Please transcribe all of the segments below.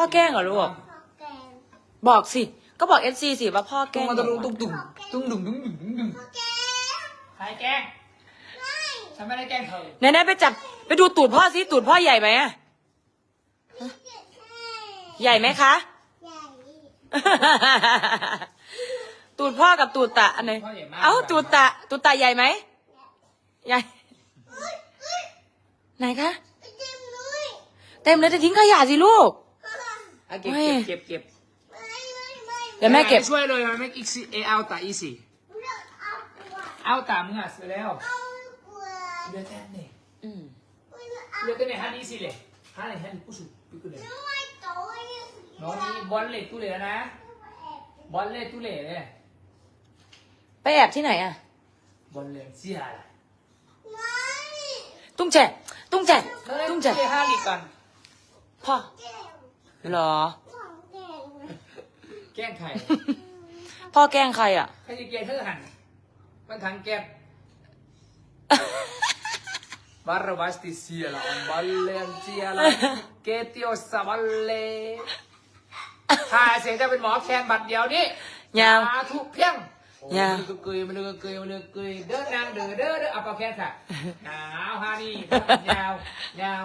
พ่อแกล้งเหรอลูกบอกสิ ก็บอกเอฟซีสิว่าพ่อแกล้งตุ้งตุ้งตุ้งตุ้งดุ้งดุ้งดุ้งดุ้งดุ้งพ่องใครแกล้งฉันไม่ได้แกล้งเธอไหนๆไปจับไปดูตูดพ่อสิตูดพ่อใหญ่ไหมใหญ่ไหมคะ ใหญ่ตูดพ่อกับตูดตะอันไหนเอ้าตูดตะตูดตะใหญ่ไหมใหญ่ ไหนคะ เต็มเลย เต็มเลยจะทิ้งขยะสิลูก อะเก็บเฮ้ยเก็บเก็บเก็บไม่ไม่ไม่เดี๋ยวแม่เก็บ ช่วยเลยมันไม่อีกสิเอเอาตาอีสี่เลือกเอากลัวเอาตามึงอะเสร็จแล้วเอากลัวเดือดแทนเนี่ยอืมไม่เลือกเอาเดือดแทนเนี่ยฮันอีสี่เลยฮันเนี่ยฮันผู้สูงปิ๊กเลยไม่โตยังน้องนี่บอลเล็กตู้เหล่นะบอลเล็กตู้เหล่เลยไปแอบที่ไหนอะบอลเล็กเสียอะไรไม่ตุ้งแจตุ้งแจตุ้งแจเฮ้ยห้าลีก่อนพ่อแก้วเหรอของแก้วแกล้งใครพ่อแกล้งใครอะใครจะแกล้งเธอหันมันทางแก๊บ Barra vasti siellä on Valenciala, Ketiossa Valle. หาเสียงจะเป็นหมอแคนบัตรเดียวนี่ยาวสธุเพียงยาวมันเลยเกยมันเลยเกยมันเลยเกยเดินนางเดินเดินเดินเอาปากแคนค่ะหนาวฮานี่ยาวยาว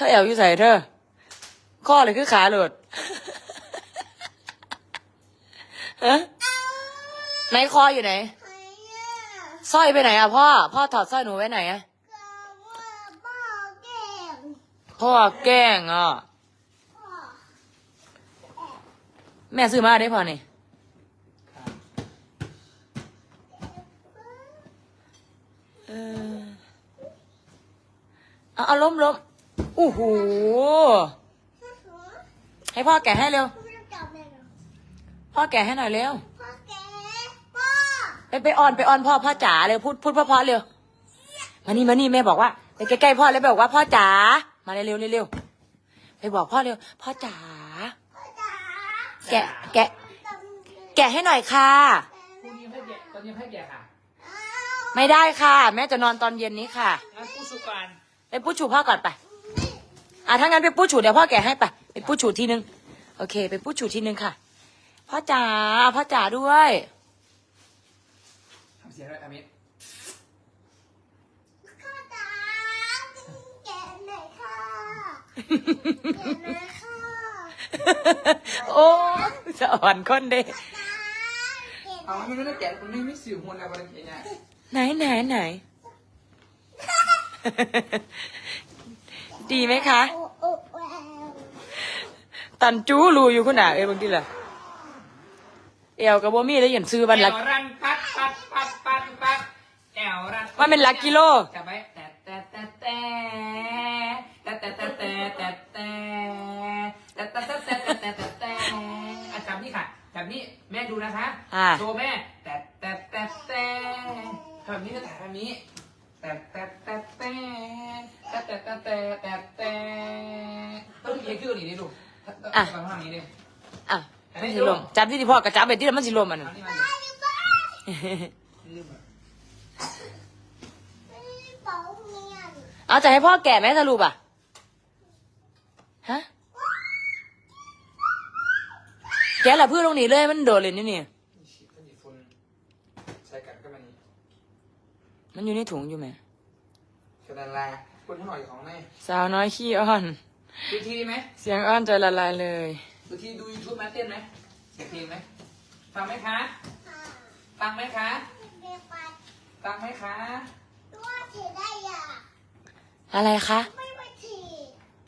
เธอแอวอยู่ใส่เธอข้อเลยคือขาหลุดฮะไหนคออยู่ไหนสร้อยไปไหนอะพ่อ พ่อถอดสร้อยหนูไว้ไหนอะก็ว่าพ่อแก้วพ่อแกล้งอะแม่ซื้อมาได้พอนี่เออเอาเอาล้มล้ม อู้หูให้พ่อแกะให้เร็วไม่ต้องจับเลยเหรอพ่อแกะให้หน่อยเร็วพ่อแก้วพ่อไปไปออนไปออนพ่อพ่อจ๋าเร็วพูดพูดพ่อพ่อเร็ว มานี่มานี่แม่บอกว่าไปใกล้ๆพ่อแล้วบอกว่าพ่อจ๋า มาเร็วเร็วเร็วไปบอกพ่อเร็วพ่อจ๋าพ่อจ๋า แกะแกะ แกะให้หน่อยค่ะ พรุ่งนี้ให้แกะตอนนี้ให้แกะค่ะไม่ได้ค่ะ แม่จะนอนตอนเย็นนี้ค่ะ งั้นผู้สุการไปปู้ชูพ่อก่อนไป อะถ้างั้นไปปู้ชูเดี๋ยวพ่อแกะให้ไปไปปู้ชูทีนึงโอเค ไปปู้ชูทีนึงค่ะพ่อจ๋าพ่อจ๋าด้วยทำเสียงด้วยอามิตพ่อจ๋าแกะหน่อยค่ะแกะหน่อยค่ะโอ้จะอ่อนคนเด้จ๋าแกะหเอาน่อยมันไม่ได้แกะมันไม่ไม่สิวมันอะไรอย่างเงี้ยไหนไหนไหน ดีไหมคะโอ้โอ้แหววตันจู้รูอยู่คุณอะเอ้ยบางทีล่ะเอวกับบ่มีแล้วอย่างซื้อบันแอลักวรันปัดปัดปัดปัดปัดแอวรันมันเป็นลักกิโลจับไว้แต่แต่แต่แต่แต่แต่แต่แต่แต่แต่แต่แต่แต่แต่แต่แต่แต่อะจับนี่ค่ะจับนี่แม่ดูนะคะอ่า โชว์แม่แต่แต่แต่แต่แบบนี้ก็แต่แบบนี้แต่แต่แต่แต่ แต่แต่แต่แต่แต่ต้องเยอะขึ้นกว่านี้ดิลูกต้องทำนี้ดิอะมันสิลมจับที่ที่พ่อกระจับไปที่แล้วมันสิลมอันนั้นทำนี่มาดิลืมอะไม่เป่าเมียนเอาจะให้พ่อแก่ไหมสรุปอะฮะแกละเพื่อนลงหนีเลยมันโดดเลยนี่นี่ฉีดพ่นฉีดฝุ่นใช้กันก็มันมันอยู่ในถุงอยู่ไหมกระดานลาย คุณหน่อยของแม่สาวน้อยขี้อ้อน ดูทีดีไหมเสียงอ้อนใจละลายเลย ดูทีดูยูทูบไหมเต้นไหมเสียงเพลงไหมฟังไหมคะค่ะฟังไหมคะเรียกปัดฟังไหมคะตัวถีได้อะอะไรคะไม่ไม่ถี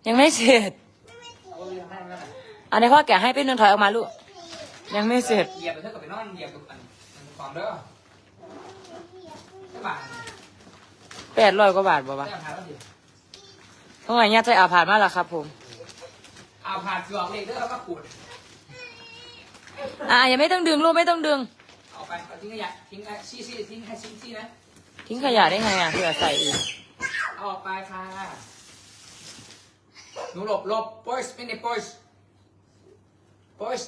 ยังไม่เสร็จไม่ไม่ถีโอ้ยยังไม่แล้วนะอันนี้พ่อแก่ให้พี่นนท์ถอยออกมาลูก ยังไม่เสร็จ เหยียบไปเท่ากับไปนอนเหยียบตรงอันอันของเด้อใช่ป่ะแปดร้อยกว่าบาทบ่ได้วะเอาหาแล้วดิ เท่าไหร่เนี่ยใจอาผ่านมาแล้วครับ ผม เอาเอาผ่านสวงเลยเด้อเอามาขูดอ่าอย่าไม่ต้องดึงลูกไม่ต้องดึง เอาไปเอาทิ้งขยะทิ้งไอ้ซี่ซี่ทิ้งให้ซี่ซี่นะทิ้งขยะได้ไงอะเผื่อใส่อีกเอาออกไปค่ะหนูหลบหลบ push ไม่ได้ push push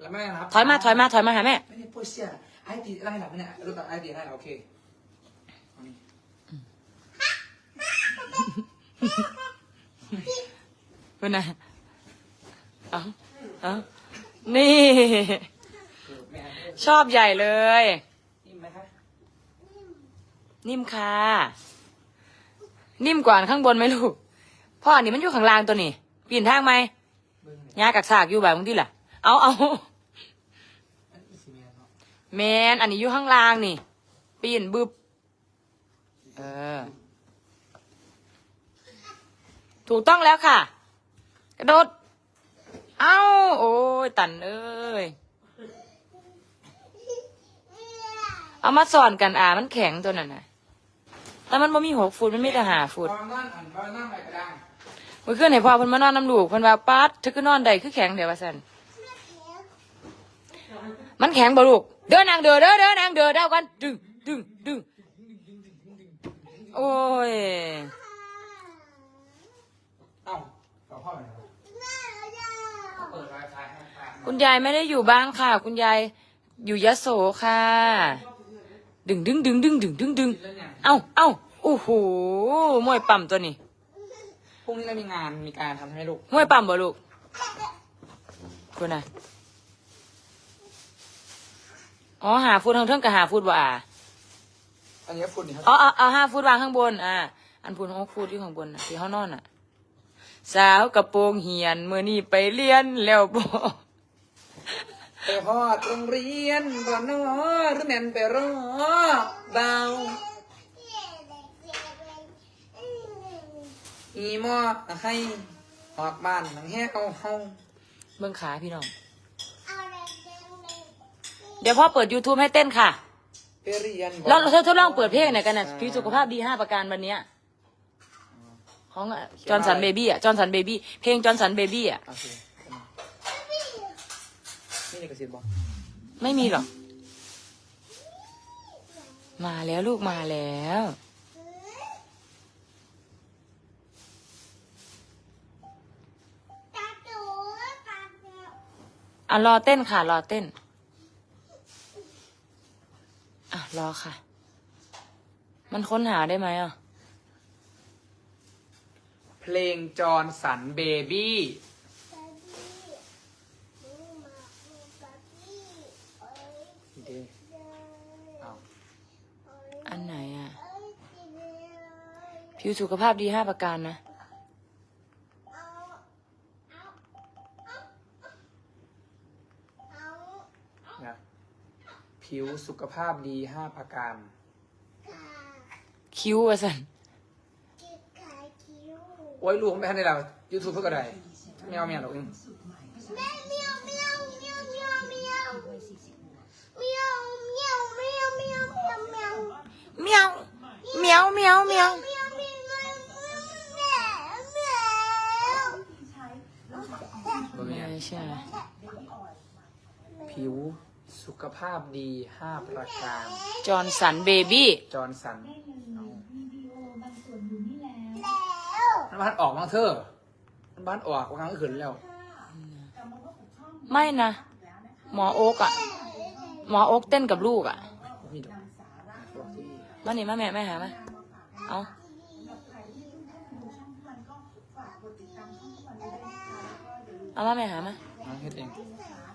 แล้วแม่นะครับถอยมาถอยมาถอยมาหาแม่ไม่ได้ push อะไอ้ตีไล่หลับไหมเนี่ยรู้ตัดไอ้ตีไล่หลับโอเคเอานี่ เป็นไงเอาเอานี่คือแม่ให้ชอบใหญ่เลย นิ่มไหมคะนิ่มค่ะ นิ่มกว่าอันข้างบนไหมลูก พ่ออันนี้มันอยู่ข้างล่างตัวนี้ปีนทางไหมเบิ้งเนี่ยยากักซากอยู่แบบมึงที่ล่ะ เอาเอาอันนี้สิแม่เนาะแมนอันนี้อยู่ข้างล่างนี่ ปีนบึบ เออ ถูกต้องแล้วค่ะ กระโดด เอ้า โอ้ยตันเอ้ย เอามาสอนกันอ่ามันแข็งตัวนั้นน่ะแต่มันบ่มีหกฟุตมันมีแต่หาฟุต ตอนนั่นอันอนนั่นอะไรกระด้างเมื่อคืนให้พ่อเพิ่นมานอนน้ำลูกเพิ่นว่าป๊าดเธอคือนอนได้คือแข็งเดี๋ยวว่าซั่นมันแข็งบ่ลูก เดินนางเด้อเด้อเด้อนางเด้อเด้ากันดึงดึงดึงโอ้ย เอ้าต่อพ่อไปไหนวะเปิดไวไฟให้ป้า คุณยายไม่ได้อยู่บ้านค่ะ คุณยายอยู่ยโสค่ะ ดึงดึงดึงดึงดึงดึงดึงเรื่องอย่างเอ้าเอ้าโอ้โหมวยปั่มตัวนี้พรุ่งนี้เรามีงานมีการทำให้ลูกมวยปั่มบ่ลูกคุณน่ะอ๋อหาฟุตทางเทิงกับหาฟุตบ่อะอันนี้ฝุ่นนี่ครับเอาเอาเอาห้าฟุตวางข้างบนอ่าอันพูนหกฟุตที่ข้างบนน่ะที่เขานอนอะ สาวกระโปรงเหียนเมื่อนี่ไปเรียนแล้วบ่ไป ฮอดโรงเรียนบ่นอหรือแม่นไปรอเบาอีหมอให้ออกบ้านหนังแฮเอาเฮาเบื้องขาพี่น้อง เดี๋ยวพ่อเปิด YouTube ให้เต้นค่ะไปเรียนบ่เราเราทดลองเปิดเพลงไหนกันน่ะพี่สุขภาพดีห้าประการวันเนี้ยของจอร์นสันเบบี้อะจอร์นสันเบบี้เพลงจอร์นสันเบบี้อะ โอเค นี่นี่กระสิบบอกไม่มีหรอก มาแล้วลูกมาแล้ว อะรอเต้นค่ะ รอเต้น อะ รอค่ะ มันค้นหาได้ไหมอะ เพลงจอร์นสันเบบี้เดเอา อันไหนอะ ผิวสุขภาพดีห้าประการนะ นะผิวสุขภาพดีห้าประการ คิ้วอะสันโอ้ยลูกไม่ทันได้แล้วยูทูบเพื่ออะไรไม่เอาเมียหรอกเองเมียวเมียวเมียวเมียวไม่ใช่ ผิวสุขภาพดีห้าประการ จอร์นสันเบบี้จอร์นสันมันบ้านออกมั้งเธอมันบ้านออกวางก็ขึ้นแล้ว ไม่นะ หมอโอ๊กอะหมอโอ๊กเต้นกับลูกอะมีดอกบอกที่มานี่มาแม่แม่หามาเอาเอามาแม่หามาน้องเฮ็ดเอง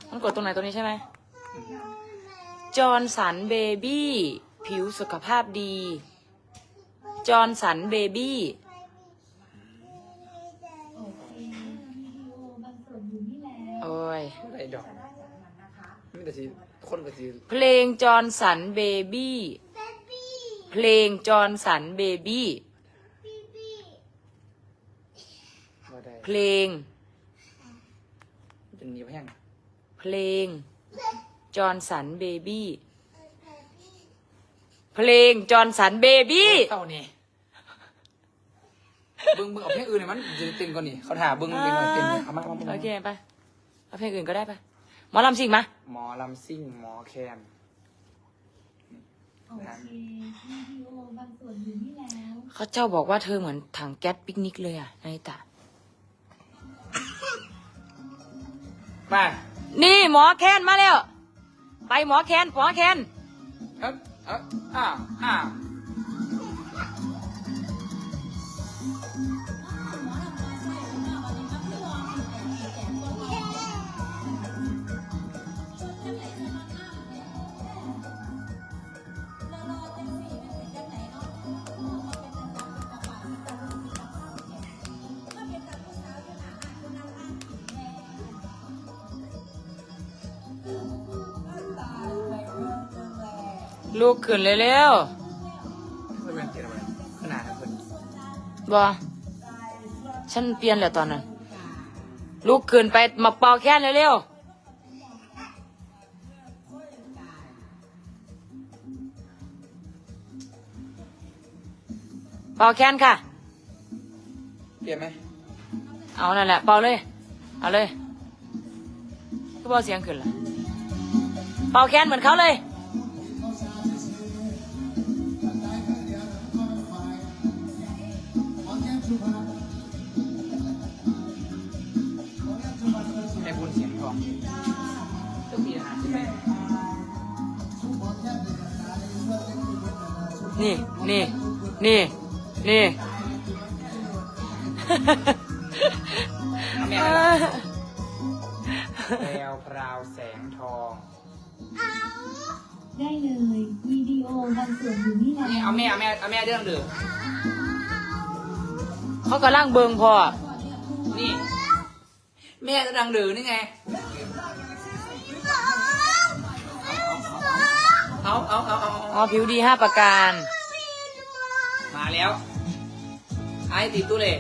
มันกดตรงไหนตรงนี้ใช่ไหมจอร์นสันเบบี้ผิวสุขภาพดี จอร์นสันเบบี้โอ้ยอะไรดอกไม่แต่สิคนก็สิเพลงจอร์นสันเบบี้เพลงจอร์นสันเบบี้บ่ได้เพลงเป็นเหนียวแห้ง เพลงจอร์นสันเบบี้เพลงจอร์นสันเบบี้เต้านี่เบิ้งเบิ้งเอาเพลงอื่นเนี่ยมันจะเต้นก่อนนี่เขาถามเบิ้งเพลงเราเต้นเนี่ยเอามาเอามาโอเคไปเอาเพลงอื่นก็ได้ไปหมอลำสิงมาหมอลำซิ่งหมอแคนโอเควิดีโอบางส่วนอยู่นี่แล้วเขาเจ้าบอกว่าเธอเหมือนถังแก๊สปิกนิกเลยอะนาริตามา นี่หมอแคนมาแล้ว ไปหมอแคนหมอแคนครับอ่าอ่า ลูกขึ้นเร็วไม่เป็นเจออะไรขนาดนั้นคนๆบอฉันเปลี่ยนแล้วตอนนั้น ลูกขึ้นไปมาเป่าแคนเร็วๆเป่าแคนค่ะ เปลี่ยนไหมเอานั่นแหละเป่าเลย เอาเลยก็บอกเสียงขึ้นละเป่าแคนเหมือนเขาเลย ต้องมีอาหารใช่ไหมนี่ นี่ นี่ นี่เอาแม่อะไรล่ะแววพราวแสงทอง ได้เลยวิดีโอบางส่วนอยู่นี่แล้วนี่เอาแม่เอาแม่เอาแม่เรื่องเดือเขากำลังเบิงพอ นี่ แม่จะดังเดือนี่ไง เอาเอาเอาเอาอ๋อผิวดีห้าประการ มาแล้วไอตีตู้เลย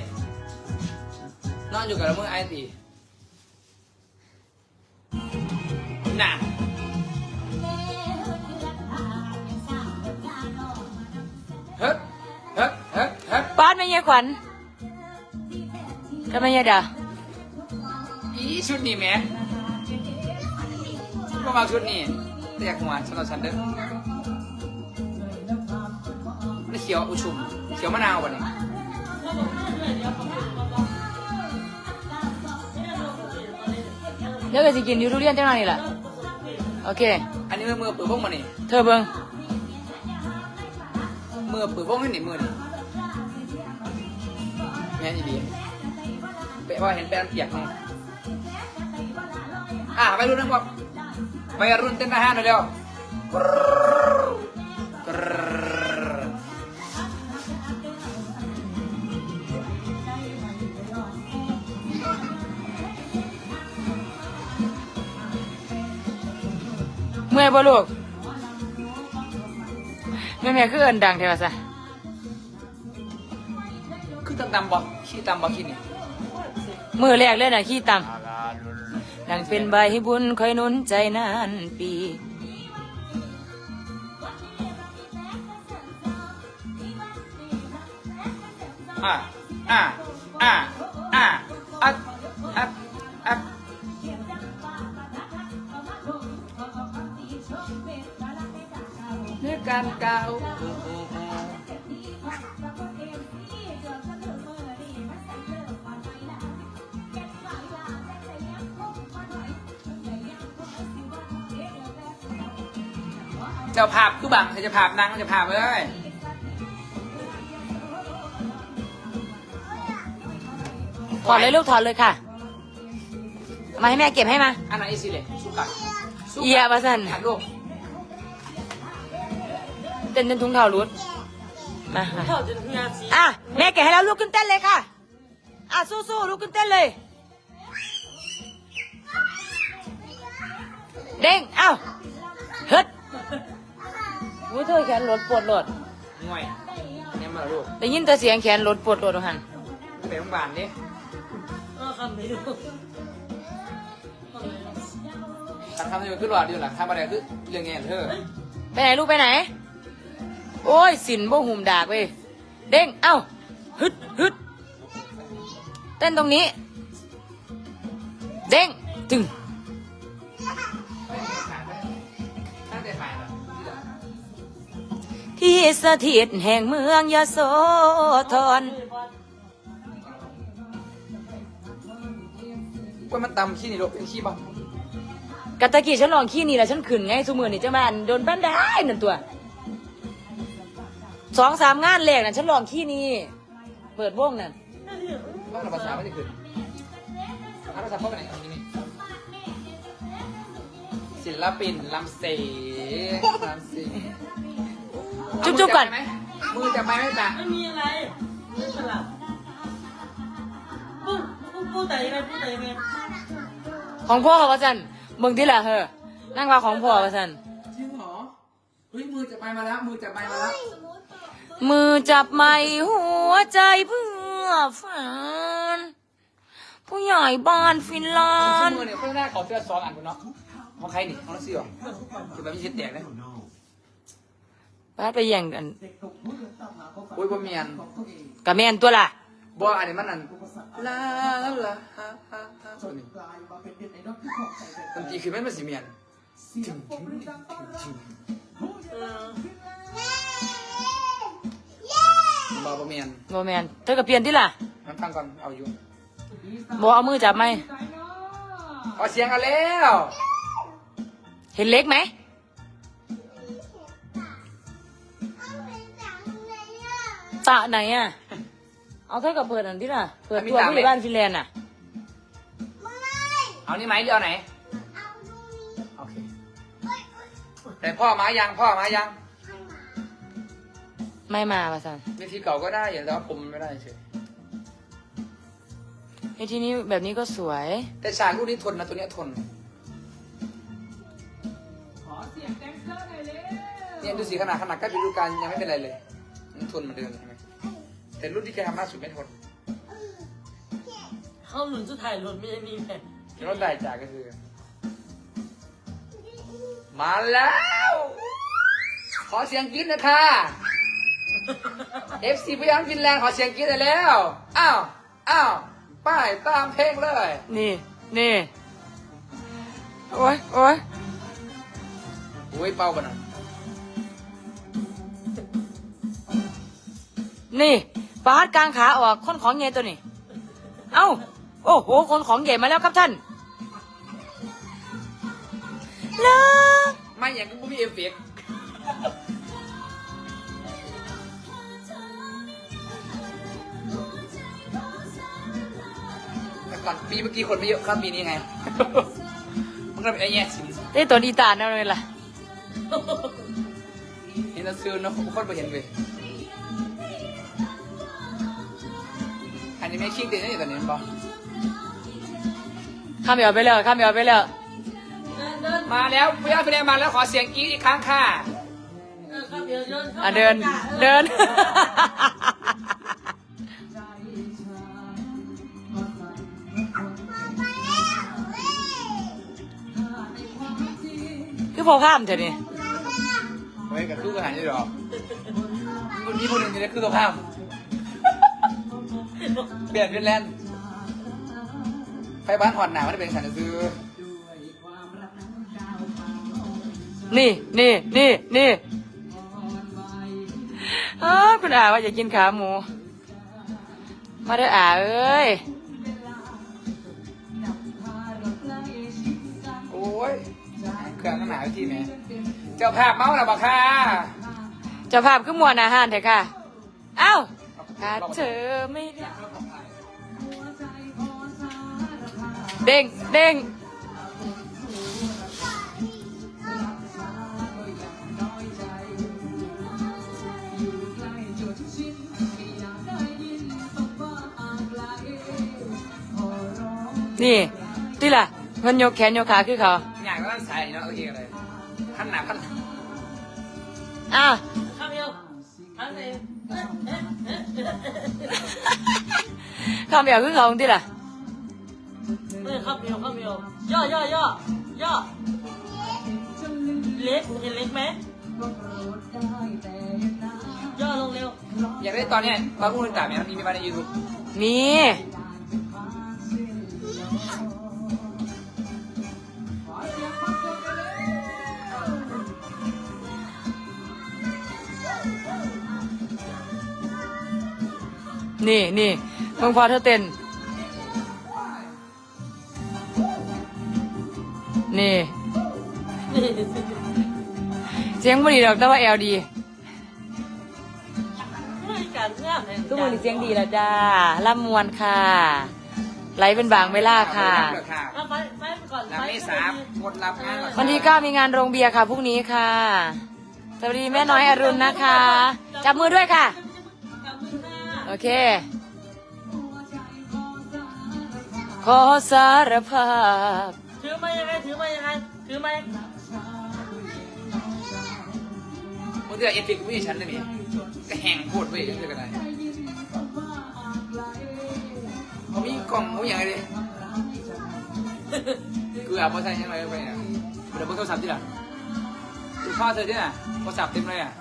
นอนอยู่กับเราเมื่อไอตีน่ะเฮ้ยเฮ้ยเฮ้ยเฮ้ยป้านไม่ยายขวัญก็ไม่ยายดาอีชุดนี้แหม่ก็มาชุดนี้ เรียกหัวฉันเอาฉันเด้อนี่เขียวอุชุม เขียวมะนาวป่ะเนี่ยเดี๋ยวก็จะกินอยูทุเรียนจังหน่อยนี่แหละโอเค อันนี้มือมือปืนพวกมันนี่เธอเบิงมือปืนพวกให้หนีมือนี่แม่นอีดีเปะว่าเห็นแป้นเปียกไงอะไปรุ่นนะพวก ไปรุ่นเต้นทหารหน่อยเร็วกรึ๊ดเมื่อยบ่ลูกแม่แม่คือเอินดังเทวะซะคือตำตำบ่ขี้ตำบ่ขี้นี่มือแรกเลยน่ะขี้ต่ำ ดังเป็นใบบุญคอยหนุนใจนานปีอะอะอะอะอัดอัดอัดเนื้อการกา เจ้าภาพคือบังเจ้าภาพนั่งเจ้าภาพเอ้ยถอดเลยลูกถอดเลยค่ะมาให้แม่เก็บให้มา อันไหนอีสิเลยสุกัดสุกัดเอียบะสันหัดลูกเต้นเต้นทุ่งเท้ารุดมามาอะแม่แกะให้แล้วลูกขึ้นเต้นเลยค่ะ อะสู้ๆลูกขึ้นเต้นเลย เด้งเอ้าเฮ็ด วุ้ยเธอแขนรถปวดรถห่วยเนี่ยมาลูกได้ยินแต่เสียงแขนรถปวดรถหันไปโรงพยาบาลดิทำทำให้มันขึ้นหลอดอยู่หลังทำอะไรคือเรื่องไงเธอ ไปไหนลูกไปไหน โอ้ยสินบ่หุ่มดากเว้ยเด้งเอ้าฮึดฮึดเต้นตรงนี้ เด้ง ตึงตั้ง ที่สถิตแห่งเมืองยโสธรว่ามันตำขี้นี่ลูกเป็นขี้บ้ากะตะกี้ฉันลองขี้นี่แหละฉันขึ้นไงสมือนี่เจ้ามันโดนบ้านได้นั่นตัวสองสามงานแรกน่ะฉันลองขี้นี่เปิดวงนั่นว่าเราภาษาไม่ได้ขึ้นเอาภาษาพ่อไปไหนเอาที่นี่ศิลปินลำเสลำเส จุ๊บจุ๊บก่อนไหมมือจับไม้ไม่จับไม่มีอะไรไม่สลับพูดพูดพูดแต่ยังไงพูดแต่ยังไงของพ่อวะสันมึงที่ละเฮอนั่งว่าของพ่อวะสันจริงเหรอเฮ้ยมือจับไม้มาแล้วมือจับไม้มาแล้วมือจับไม้หัวใจเพื่อฝันผู้ใหญ่บ้านฟินแลซึ่นงด์มือเนี่ยเพิ่งได้ขอเสื้อซ้อนอันคุณเนาะของใครนี่ของนักเสี่ยวคือแบบมีชิ้นแตกนะ บ้านไปแย่งกันโอ้ยบ่เมียนกับแม่นตัวล่ะบ่อันนี้มันนั่นลาลาลาฮาฮาฮาตัวนี้ดนตรีคือมันมันสิเมียนถึงถึงถึงถึงบ่บ่เมียนโมแมนเธอกับเปลี่ยนที่ล่ะมันฟังก่อนเอาอยู่บอกเอามือจับไหมเอาเสียงกันแล้ว เห็นเล็กไหม ตะไหนอะ เอาเท่ากับเปิดอันที่ล่ะ เปิดตัวผู้ใหญ่บ้านฟินแลนด์อะ เอานี่ไหมเดียวไหน โอเค แต่พ่อมายังพ่อมายังไม่มาป่ะสันวิธีเก่าก็ได้อย่างแต่ว่าผมไม่ได้เฉยไอ้ที่นี้แบบนี้ก็สวย แต่ฉากรูปนี้ทนนะตัวเนี้ยทน ขอเสียงแดนเซอร์หน่อยเร็วเนี่ยดูสิขนาดขนาดใกล้ฤดูกาลยังไม่เป็นไรเลยมันทนเหมือนเดิมใช่ไหม แต่รุ่นที่แกทำล่าสุดไม่ทนเข้าหนุนจะถ่ายรถไม่ใช่นี่แม่รถได้จากก็คือ มาแล้ว ขอเสียงกรี๊ดหนะค่ะ FC พยานฟินแลนด์ขอเสียงกรี๊ดหน่อยแล้ว อ้าวอ้าวป้ายตามเพลงเลย นี่นี่โอ้ยโอ้ยอุ้ยเป่าบ่นะนี่ ปาดกลางขาออกคนของใหญ่ตัวนี้ เอ้า โอ้โห คนของใหญ่มาแล้วครับท่านเลิกไม่อย่างก็มีเอฟเฟกต์แต่ก่อนปีเมื่อกี้คนไม่เยอะครับปีนี้ไง มันก็เป็นไอ้แย่สิมได้ตัวดีตานั่นเลยล่ะเห็นแล้วซื้อเนอะคนไปเห็นเล นนี้ไม่คิงเด่นนี่ตอนนี้มันบอกข้ามเหยวไปแล้วข้ามเหยวไปแล้วเดินเดินมาแล้วพี่อาพี่แดงมาแล้วขอเสียงกรี๊ดอีกครั้งค่ะเดินครับเดี๋ยวเดินเข้าอะเดินเดิน คือพอข้ามเถอะนี่เฮ้ยกับคืออาหารนี่หรอคนนี้คนหนึ่งนี่คือตัวข้าม เปลี่ยนเป็นแลนด์ไปบ้านหอดหนาไม่ได้เป็นสันซื้อ นี่นี่นี่นี่อ้าวคุณอาว่าอยากกินขาหมู มาเด้ออาเอ้ย โอ้ยเครื่องข้างหนาวิธีไหมเจ้าภาพเมาแล้วบอกค่ะ เจะภาพขึ้นมวนอาหารเถอะค่ะ เอ้า ถ้าเธอไม่ได้เด้งเด้งนี่ที่ล่ะมันยกแขนยกขาคือเขาอย่างนั้นใส่เนาะโอเคเลยขั้นหนาขั้นอ้าวข้ามเดียวทั้งเลย ข้ามเดียวคือเขาที่ล่ะเออข้ามเดียวข้ามเดียวย่อย่อย่อย่อเล็กเห็นเล็กไหมย่อลงเร็ว อยากได้ตอนเนี้ยตอนพูดต่างเนี่ยมีมีมาในยูทูบมี นี่นี่มึงพอเธอเต้น นี่ เสียงบุรีดอกแต่ว่าแอลดีไม่การเพื่อนเลยทุกคนเสียงดีแล้วจ้าล่ำมวนค่ะไหลเป็นบางเวลาค่ะเอาไปไปก่อนรับไปไม่สามกดรับงานก่อนวันที่เก้ามีงานโรงเบียร์ค่ะพรุ่งนี้ค่ะ สวัสดีแม่น้อยอรุณนะคะ จับมือด้วยค่ะ เค ขอสารภาพ ถือมายังไง ถือมายังไง ถือมามึงเดือดเอติกวิ่งฉันเลยนี่ก็แหงพูดไปยังไงกันได้เขามีกล่องเขาอย่างไรดิเกลือพอใส่ยังไงไปเนี่ยเดี๋ยวพวกโทรศัพท์ที่หลังดูพ่อเธอที่น่ะโทรศัพท์เต็มเลยอะ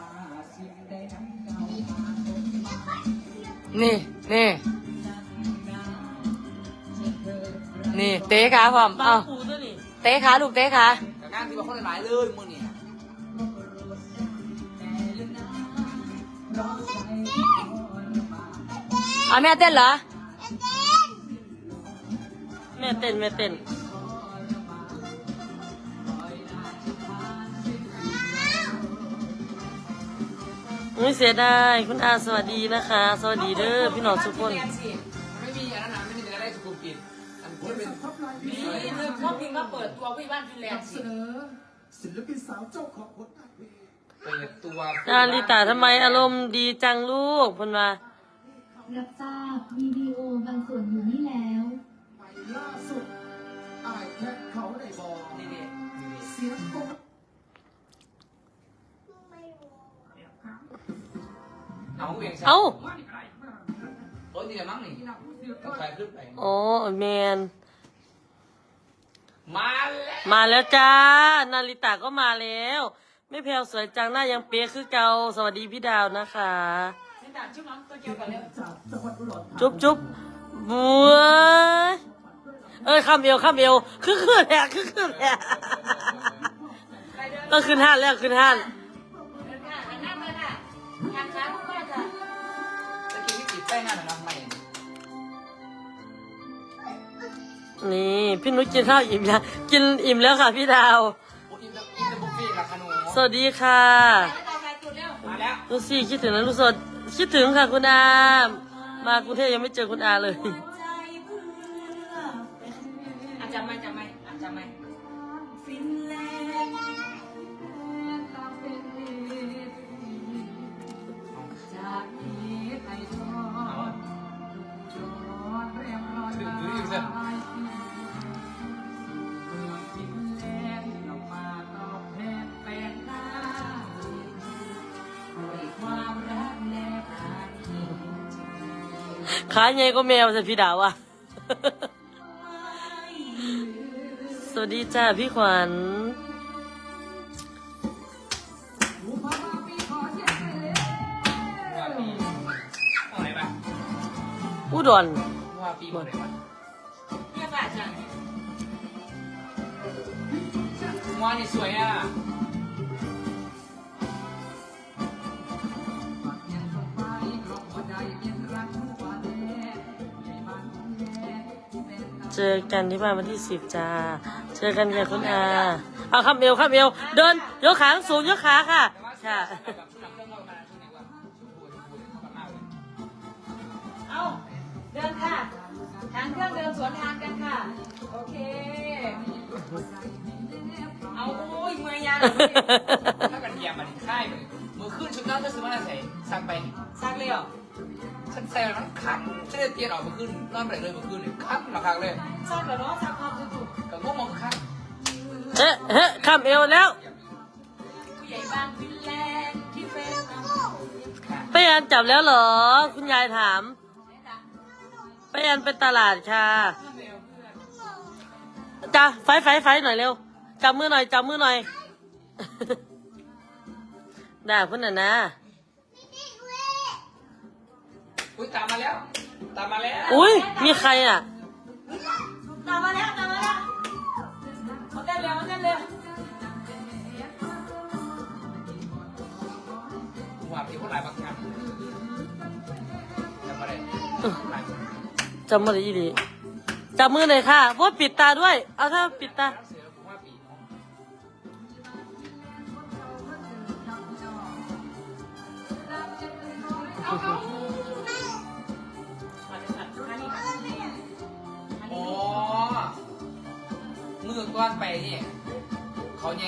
นี่นี่นี่เตะขาพร้อมบาเอางปูตัวนี้เตะขาลูกเตะขาแต่งานที่ว่าคนหลายเลยมึงเนี่ยเอาแม่เต้นเหรอแม่เต้นแม่เต้น ไม่เสียดายคุณอาสวัสดีนะคะ สวัสดีเด้อพี่น้องทุกคน ไม่มีอันนั้นนะไม่มีอะไรสุขุมกินอันพูดเป็นนี่เธอชอบพิงมาเปิดตัวผู้บ้านฟินแลนด์สิศิลปินสาวเจ้าของผลงานเพลงเปิดตัวนาริตาทำไมอารมณ์ดีจังลูกพนว่ารับทราบมีวีโอบางส่วนอยู่นี่แล้วใหม่ล่าสุดอายแค่เขาในบอลเสียงปก เอาเวียงเอ้าโอ้ยนี่แหละมั้งนี่ต้องใส่ขึ้นไปอ๋อแมนมาแล้วมาแล้วจ้า นาริตาก็มาแล้ว ไม่แพลวสวยจังหน้ายังเป๊ะคือเกาสวัสดีพี่ดาวนะคะนี่ต่างชื่อน้องตัวเกี่ยวกันเลยจากจังหวัดอุดรธานีจุ๊บจุ๊บบัวเอ้ยข้ามเอวข้ามเอวคือคือแหละคือคือแหละก็ขึ้นห้านแล้วขึ้นห้านเดิน กี้ที่ติดแป้งนั่นนะใหม่นี่พี่นุ้ยกินข้าวอิ่มยังกินอิ่มแล้วค่ะพี่ดาว โอ้อินเตอร์อินเตอร์บุฟเฟ่ต์ราคาโนสวัสดีค่ะไม่ต่อไปจุดเร็วมาแล้วลูซี่คิดถึงนะลูกสดคิดถึงค่ะคุณอามากรุงเทพยังไม่เจอคุณอาเลย อาจจะไม่จะไม่อาจจะ ขาใหญ่ก็แมวสิพี่ดาวอะสวัสดีจ้าพี่ขวัญว่าปีเอาไหนปะอุดรว่าปีเมื่อไหร่ปะเนี่ยค่ะจังว่านี่สวยอะ เจอกันที่บ้านวันที่สิบจ้า เจอกันค่ะคุณอาเอาข้ามเอวข้ามเอวเดินยกขาสูงยกขาค่ะ ค่ะแบบชุดหลังเครื่องเรามาชุดนี้ว่าชุดบูชุดบูเข้ากันมากเลยเอาเดินค่ะ ทางเครื่องเดินสวนทางกันค่ะ โอเค เอาโอ้ยเมื่อยยาถ้ากันเยียมมันค่ายไปมือขึ้นชุดนั้นก็ซื้อมาใส่สั่งไปซักเลยเหรอ ฉันใส่มันคันฉันได้เตียนออกมาขึ้นนอนไปเลยมาขึ้นเลยคันราคาเลยซักเหรอเนาะซักความสุขกับงงมองคันเฮ้เฮ้ข้ามเอวแล้วผู้ใหญ่บ้านฟินแลนด์ที่เฟซนะไปแอนจับแล้วเหรอ คุณยายถามไปแอนไปตลาดค่ะจ้าไฟไฟไฟหน่อยเร็วจับมือหน่อยจับมือหน่อย ด่าเพื่อนน่ะนะ อุ้ยตามมาแล้ว ตามมาแล้ว อุ้ยมีใครอะ ตามมาแล้วตามมาแล้วมาเต้นเร็วมาเต้นเร็วหัวพี่คนหลายบางครั้งจำมาได้หลายคนจำมาได้ดีจับมือหน่อยค่ะพูดปิดตาด้วย เอาถ้าปิดตาเสือผมว่า มือก้อนไปนี่เขาไง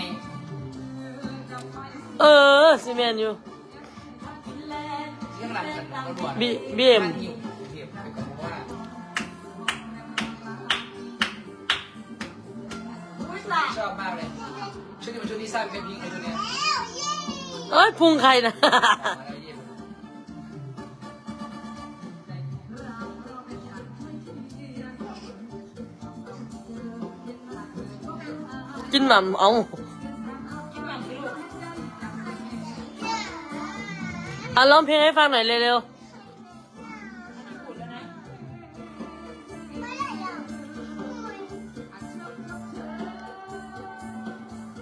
เออซีเมนอยู่ที่ข้างหลังกันตำรวจบีบีเอ็มนยิงเทียบไปกับว่าชอบมากเลยชุดนี้เป็นชุดที่สร้างเป็นพิงในชุดเนี้ยเอ้ยพุงใครนะ กินหม่ำเอาอะร้องเพลงให้ฟังหน่อยเร็ว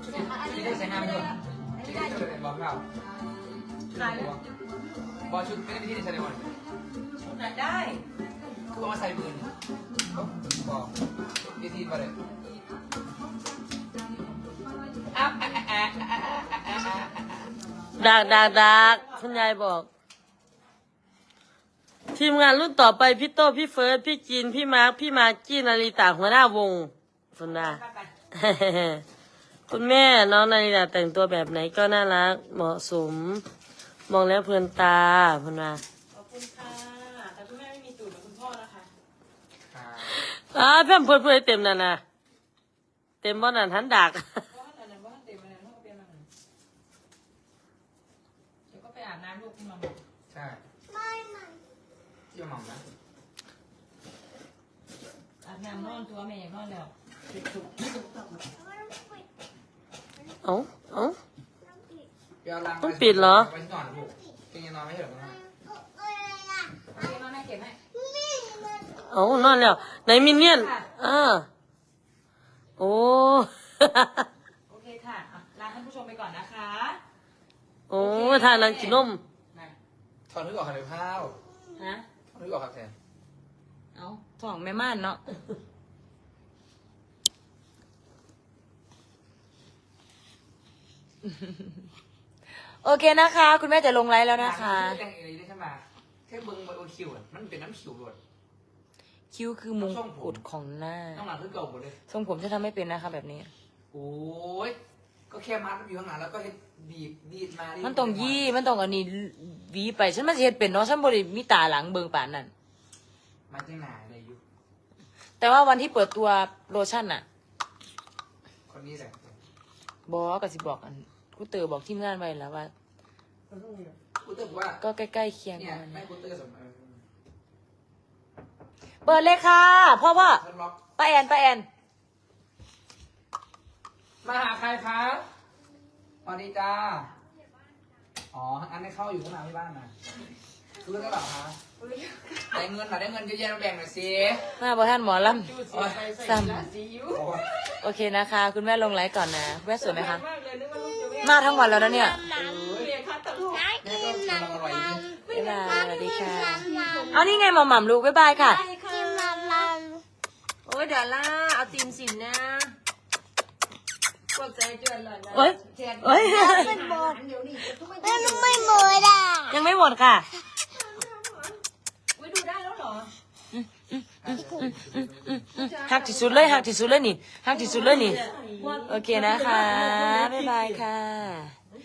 ชุดนี้ได้ใส่งานด้วยชุดนี้จะเป็นบอลเปล่าบอลชุดไม่ได้ที่ใส่ในบอลได้คือเอามาใส่ปืนบอกที่ที่มาเลย ดากดากดากคุณยายบอก ทีมงานรุ่นต่อไปพี่โต้พี่เฟิร์สพี่จีนพี่มาร์คพี่มากกี้นาริตาหัวหน้าวงคุณดาคุณแม่น้องนาริตาแต่งตัวแบบไหนก็น่ารัก เหมาะสม มองแล้วเพลินตาคุณดาขอบคุณค่ะแต่คุณแม่ไม่มีตูดเหมือนคุณพ่อนะคะอ่าเพิ่มเพื่อนเพื่อนเต็มนั่นนะเต็มบ่นั่นทันดัก เพราะว่าแต่นั้นว่าเต็มไปแล้วเขาเปลี่ยนมาหนึ่งเดี๋ยวก็ไปอาบน้ำลูกคุณมาบอก ใช่ ไม่ไม่ ที่หม่อมนะอาบน้ำนอนตัวแม่อยากนอนแล้วเอ้าเอ้า เดี๋ยวล้างต้องปิดเหรอ ไว้ก่อนลูกกินยังนอนไม่เห็นหรออะไรล่ะโอเคมาแม่เก็บให้นี่มันเอ้านอนแล้วไหนมินเนี่ยนอ่าโอ้ โอเคค่ะอะลาท่านผู้ชมไปก่อนนะคะ โอ้ทานนังกินนม มา ถอนนึกออกค่ะเลยข้าว ฮะถอนนึกออกครับแทนเอาถ่องแม่ม่านเนาะโอเคนะคะ คุณแม่จะลงไลฟ์แล้วนะคะ แต่งเองได้ใช่ไหมแค่เบิ้งบนคิวอะมันเป็นน้ำขิวหมดคิ้วคือมงกุฎของหน้าต้องหลังคือเก่าหมดเลย ทรงผมจะทำไม่เป็นนะคะ แบบนี้ โอ้ย ก็แค่มัดมันอยู่ข้างหลังแล้วก็เฮ็ด บีบบีดมาดิมันต้องยี่มันต้องอันนี้หวีไปฉันมาสิเฮ็ดเป็นเนาะฉันบริมีตาหลังเบิงป่านนั่นมันจะหนาเลยอยู่แต่ว่าวันที่เปิดตัวโลชั่นน่ะคนนี้แหละบอกกับสิบอกอันกูเตอร์บอกทีมงานไว้แล้วว่า กูเตอร์บอกว่าก็ใกล้ๆเคียงเนี่ยกันแม่กูเตอร์สมเออเปิดเลยค่ะพ่อพ่อท่านล็อกป้าแอนป้าแอน มาหาใครครับ สวัสดีจ้า อ๋อ อันนี้เข้าอยู่ข้างหน้าที่บ้านนะซื้อได้เปล่าคะได้เงินหน่อยได้เงินเยอะแยะมาแบ่งหน่อยสิมาบอท่านหมอลโอ้ยำซ้ำโอเคนะคะ คุณแม่ลงไลฟ์ก่อนนะคุณแม่สวยไหมคะมาทั้งวันแล้วนะเนี่ยน้ำกินน้ำน้ำอร่อยดีบ๊ายบายสวัสดีค่ะน้ำเอานี่ไงหมอหม่ำลูกบ๊ายบายค่ะกินน้ำน้ำโอ้ยเดี๋ยวล่าเอาตีมสินนะ กดใจเดือนเลยนะเอ้ยแจกเอ้ยไม่หมดแล้วไม่หมดอะยังไม่หมดค่ะอุ้ยดูได้แล้วเหรอหักที่สุดเลยหักที่สุดเลยนี่หักที่สุดเลยนี่ โอเคนะคะ บ๊ายบายค่ะ